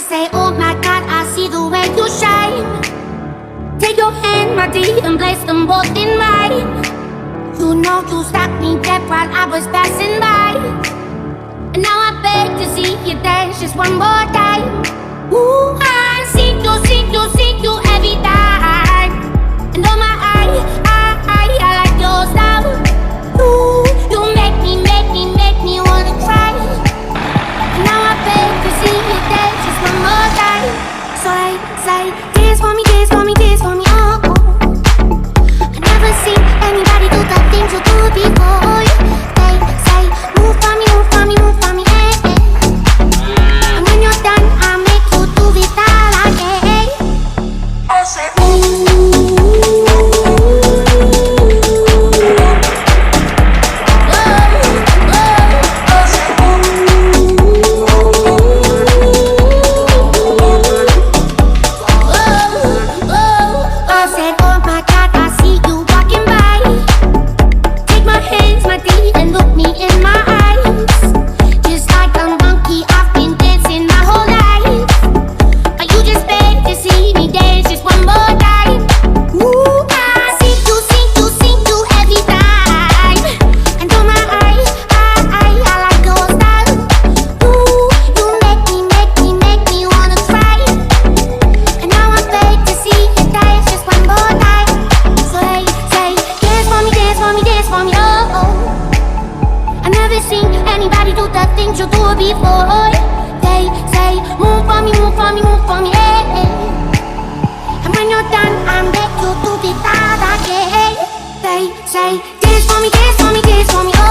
say, Oh my God, I see the way you shine. Take your hand, my dear, and place them both in mine. You know you stopped me dead while I was passing by, and now I beg to see you dance just one more time. Ooh. the things you do before. Eh? They say, move for me, move for me, move for me. Hey. And when you're done, I'm back to do the that again. They say, dance for me, dance for me, dance for me. Oh.